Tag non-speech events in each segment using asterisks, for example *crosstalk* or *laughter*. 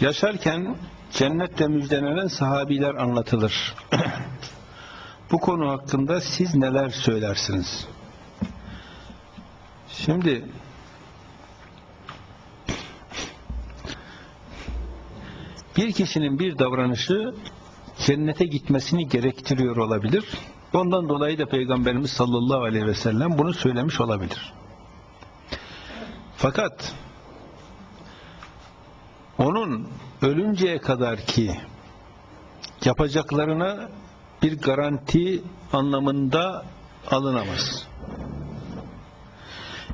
Yaşarken cennette müjdelenen sahabiler anlatılır. *clears throat* Bu konu hakkında siz neler söylersiniz? Şimdi bir kişinin bir davranışı cennete gitmesini gerektiriyor olabilir. Ondan dolayı da Peygamberimiz sallallahu aleyhi ve sellem bunu söylemiş olabilir. Fakat onun ölünceye kadar ki yapacaklarına bir garanti anlamında alınamaz.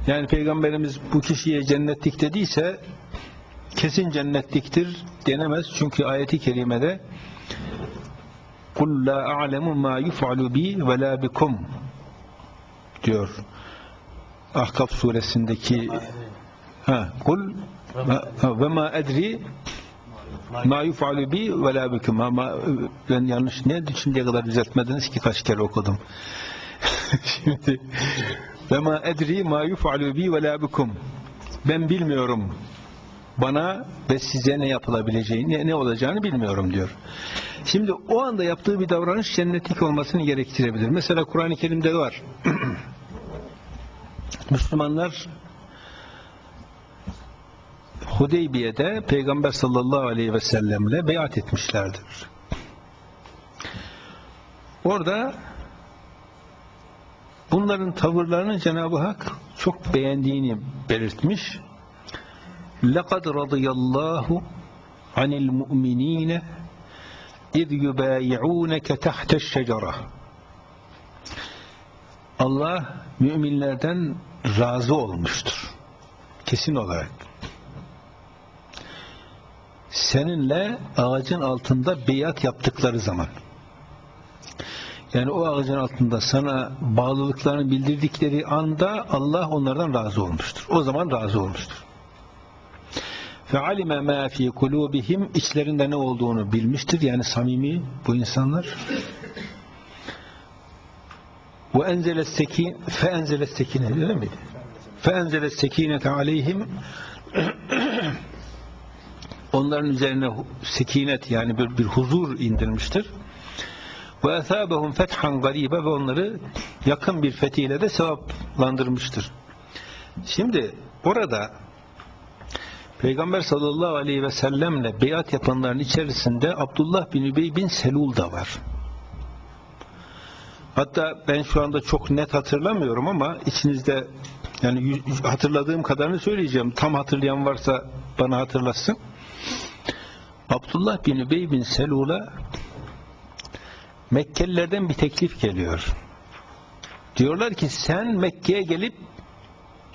Yani Peygamberimiz bu kişiye cennetlik dediyse kesin cennetliktir denemez. Çünkü ayeti kerimede قُلْ لَا أَعْلَمُ مَا يُفْعَلُ بِي وَلَا بِكُمْ diyor. Ahkaf suresindeki ha, kul ve ma edri ma yuf'alu bi ve la bikum ama ben yanlış ne şimdiye kadar düzeltmediniz ki kaç kere okudum. *laughs* Şimdi ve ma edri ma yuf'alu bi ve la bikum ben bilmiyorum bana ve size ne yapılabileceğini, ne, ne olacağını bilmiyorum diyor. Şimdi o anda yaptığı bir davranış cennetlik olmasını gerektirebilir. Mesela Kur'an-ı Kerim'de var. *clears throat* Müslümanlar Hudeybiye'de Peygamber sallallahu aleyhi ve sellemle beyat etmişlerdir. Orada bunların tavırlarını Cenab-ı Hak çok beğendiğini belirtmiş. لَقَدْ رَضِيَ اللّٰهُ عَنِ الْمُؤْمِنِينَ اِذْ يُبَايِعُونَكَ تَحْتَ الشَّجَرَةِ Allah müminlerden razı olmuştur. Kesin olarak. Seninle ağacın altında beyat yaptıkları zaman. Yani o ağacın altında sana bağlılıklarını bildirdikleri anda Allah onlardan razı olmuştur. O zaman razı olmuştur. فَعَلِمَ مَا ف۪ي قُلُوبِهِمْ içlerinde ne olduğunu bilmiştir. Yani samimi bu insanlar. وَاَنْزَلَ السَّك۪ينَ فَاَنْزَلَ السَّك۪ينَ öyle miydi? فَاَنْزَلَ السَّك۪ينَةَ عَلَيْهِمْ Onların üzerine sekinet yani bir, bir huzur indirmiştir. Ve esabehum fethan garibe ve onları yakın bir fethiyle de sevaplandırmıştır. Şimdi orada Peygamber sallallahu aleyhi ve sellemle beyat yapanların içerisinde Abdullah bin Übey bin Selul da var. Hatta ben şu anda çok net hatırlamıyorum ama içinizde yani hatırladığım kadarını söyleyeceğim. Tam hatırlayan varsa bana hatırlasın. Abdullah bin Übey bin Selul'a Mekkelilerden bir teklif geliyor. Diyorlar ki sen Mekke'ye gelip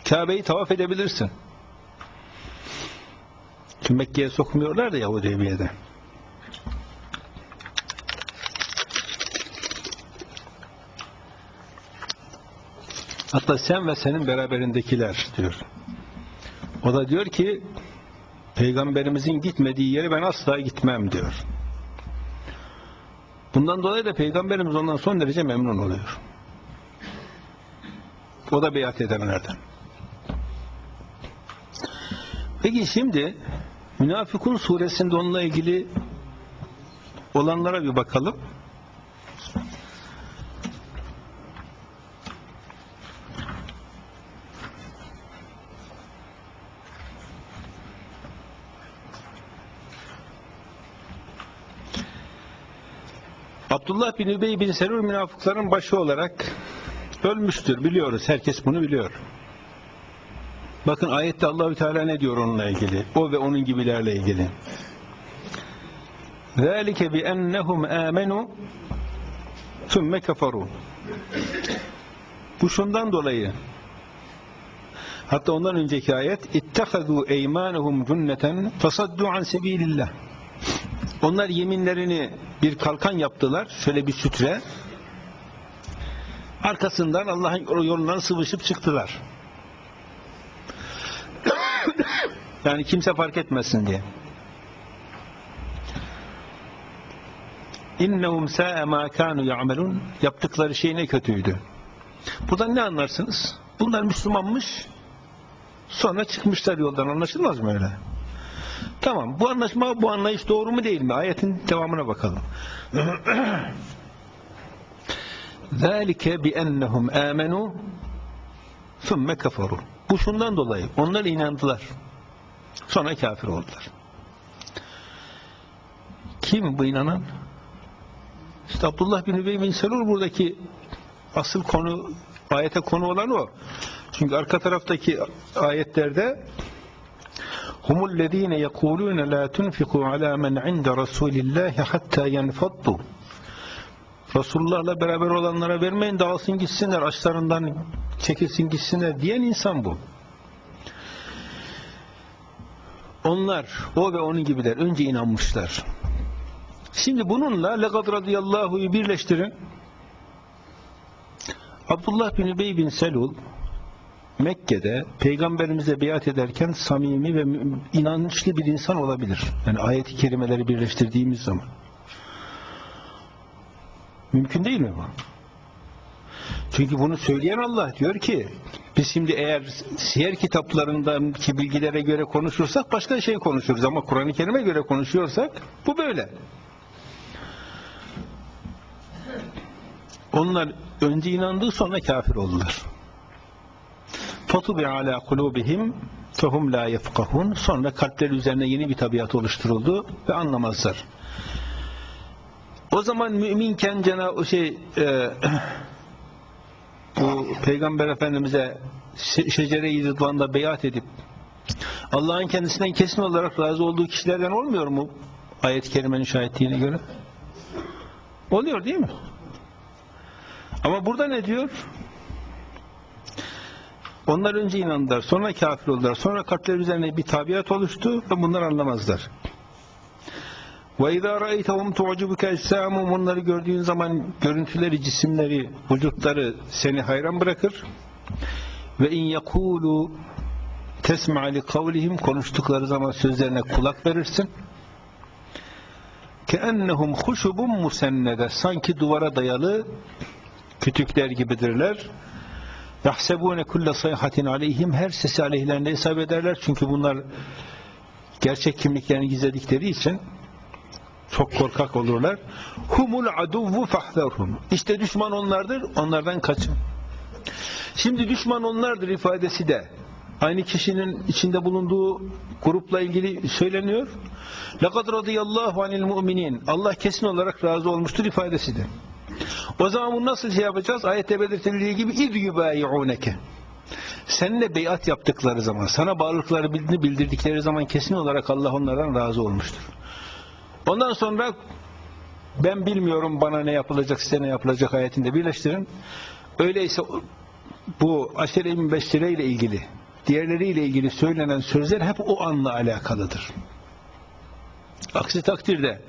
Kabe'yi tavaf edebilirsin. Çünkü Mekke'ye sokmuyorlar da Yahudiye'de. Hatta sen ve senin beraberindekiler diyor. O da diyor ki Peygamberimizin gitmediği yere ben asla gitmem diyor. Bundan dolayı da Peygamberimiz ondan son derece memnun oluyor. O da beyat edenlerden. Peki şimdi Münafıkun suresinde onunla ilgili olanlara bir bakalım. Abdullah bin Übey bin Selul münafıkların başı olarak ölmüştür. Biliyoruz. Herkes bunu biliyor. Bakın ayette Allahü Teala ne diyor onunla ilgili? O ve onun gibilerle ilgili. ذَٰلِكَ بِأَنَّهُمْ آمَنُوا ثُمَّ كَفَرُوا Bu şundan dolayı hatta ondan önceki ayet اِتَّخَذُوا اَيْمَانَهُمْ جُنَّةً فَصَدُّوا عَنْ سَب۪يلِ اللّٰهِ Onlar yeminlerini bir kalkan yaptılar, şöyle bir sütre. Arkasından Allah'ın yolundan sıvışıp çıktılar. *coughs* yani kimse fark etmesin diye. İnnehum sa'a ma kanu ya'melun yaptıkları şey ne kötüydü. Buradan ne anlarsınız? Bunlar Müslümanmış. Sonra çıkmışlar yoldan anlaşılmaz mı öyle? Tamam. Bu anlaşma, bu anlayış doğru mu değil mi? Ayetin devamına bakalım. ذَٰلِكَ بِأَنَّهُمْ آمَنُوا ثُمَّ كَفَرُوا Bu şundan dolayı. Onlar inandılar. Sonra kafir oldular. Kim bu inanan? İşte Abdullah bin Übey bin Selul buradaki asıl konu, ayete konu olan o. Çünkü arka taraftaki ayetlerde humul lezine yekulune la tunfiku ala men inde rasulillahi hatta yenfaddu Resulullah'la beraber olanlara vermeyin dağılsın gitsinler açlarından çekilsin gitsinler diyen insan bu. Onlar o ve onun gibiler önce inanmışlar. Şimdi bununla lekad radıyallahu birleştirin. Abdullah bin Übey bin Selul Mekke'de peygamberimize biat ederken samimi ve inançlı bir insan olabilir. Yani ayeti kerimeleri birleştirdiğimiz zaman. Mümkün değil mi bu? Çünkü bunu söyleyen Allah diyor ki biz şimdi eğer siyer kitaplarındaki bilgilere göre konuşursak başka şey konuşuruz ama Kur'an-ı Kerim'e göre konuşuyorsak bu böyle. Onlar önce inandı sonra kafir oldular. Fatubi ala kulubihim fehum la yefkahun. Sonra kalpleri üzerine yeni bir tabiat oluşturuldu ve anlamazlar. O zaman müminken Cenab-ı şey e, *clears throat* bu Peygamber Efendimiz'e şe- şecere-i beyat edip Allah'ın kendisinden kesin olarak razı olduğu kişilerden olmuyor mu? Ayet-i kerimenin şahitliğine göre. Oluyor değil mi? Ama burada ne diyor? Onlar önce inandılar, sonra kafir oldular, sonra kalpleri üzerine bir tabiat oluştu ve bunlar anlamazlar. وَاِذَا رَأَيْتَهُمْ تُعْجُبُكَ اَجْسَامُهُمْ Onları gördüğün zaman görüntüleri, cisimleri, vücutları seni hayran bırakır. Ve in yekulu tesma li kavlihim konuştukları zaman sözlerine kulak verirsin. Keennehum huşubun musennede sanki duvara dayalı kütükler gibidirler. Yahsebune kulle sayhatin aleyhim her sesi aleyhlerine hesap ederler. Çünkü bunlar gerçek kimliklerini gizledikleri için çok korkak olurlar. Humul aduvvu fahdharhum. İşte düşman onlardır, onlardan kaçın. Şimdi düşman onlardır ifadesi de aynı kişinin içinde bulunduğu grupla ilgili söyleniyor. Lekad radıyallahu anil mu'minin. Allah kesin olarak razı olmuştur ifadesi de. O zaman bunu nasıl şey yapacağız? Ayette belirtildiği gibi اِذْ يُبَايِعُونَكَ Seninle beyat yaptıkları zaman, sana bağlılıkları bildiğini bildirdikleri zaman kesin olarak Allah onlardan razı olmuştur. Ondan sonra ben bilmiyorum bana ne yapılacak, size ne yapılacak ayetinde birleştirin. Öyleyse bu aşere-i mübeşşire ile ilgili, diğerleriyle ilgili söylenen sözler hep o anla alakalıdır. Aksi takdirde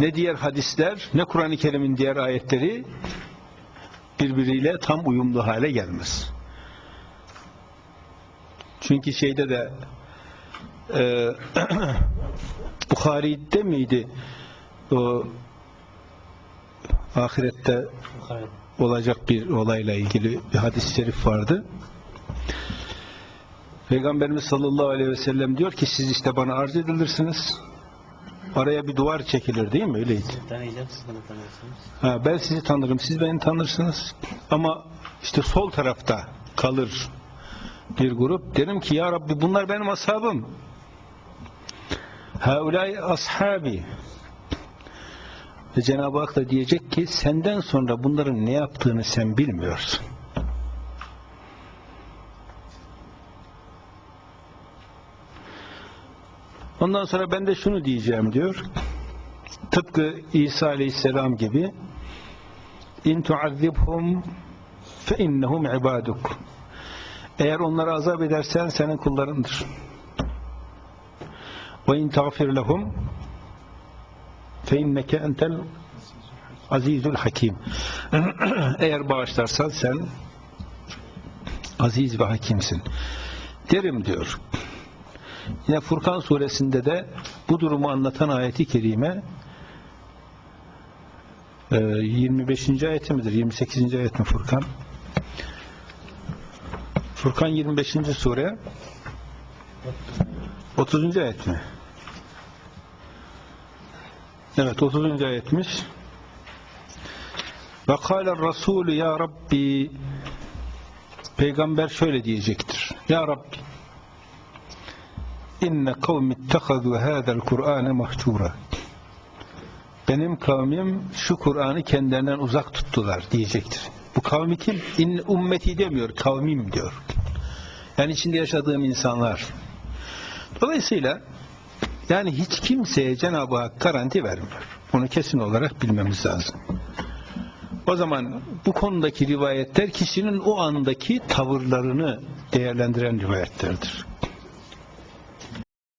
ne diğer hadisler ne Kur'an-ı Kerim'in diğer ayetleri birbiriyle tam uyumlu hale gelmez. Çünkü şeyde de e, *clears throat* Bukhari'de miydi o ahirette olacak bir olayla ilgili bir hadis-i şerif vardı. Peygamberimiz sallallahu aleyhi ve sellem diyor ki siz işte bana arz edilirsiniz. Araya bir duvar çekilir değil mi? Öyleydi. Ha, ben sizi tanırım, siz beni tanırsınız. Ama işte sol tarafta kalır bir grup. Derim ki ya Rabbi bunlar benim ashabım. Haulay ashabi. Ve Cenab-ı Hak da diyecek ki senden sonra bunların ne yaptığını sen bilmiyorsun. Ondan sonra ben de şunu diyeceğim diyor. Tıpkı İsa Aleyhisselam gibi in tuazzibhum fe innehum ibaduk. Eğer onları azap edersen senin kullarındır. Ve in tagfir lehum fe inneke entel azizul hakim. *clears throat* Eğer bağışlarsan sen aziz ve hakimsin. Derim diyor. Yine Furkan suresinde de bu durumu anlatan ayeti kerime e, 25. ayeti midir? 28. ayet mi Furkan? Furkan 25. sure 30. ayet mi? Evet 30. ayetmiş. Ve kâle Resulü ya Rabbi Peygamber şöyle diyecektir. Ya Rabbi inne kavmi ittehadu hâzel Kur'âne mahcûra benim kavmim şu Kur'an'ı kendilerinden uzak tuttular diyecektir. Bu kavmi kim? İn, ümmeti demiyor, kavmim diyor. Yani içinde yaşadığım insanlar. Dolayısıyla yani hiç kimseye Cenab-ı Hak garanti vermiyor. Bunu kesin olarak bilmemiz lazım. O zaman bu konudaki rivayetler kişinin o andaki tavırlarını değerlendiren rivayetlerdir.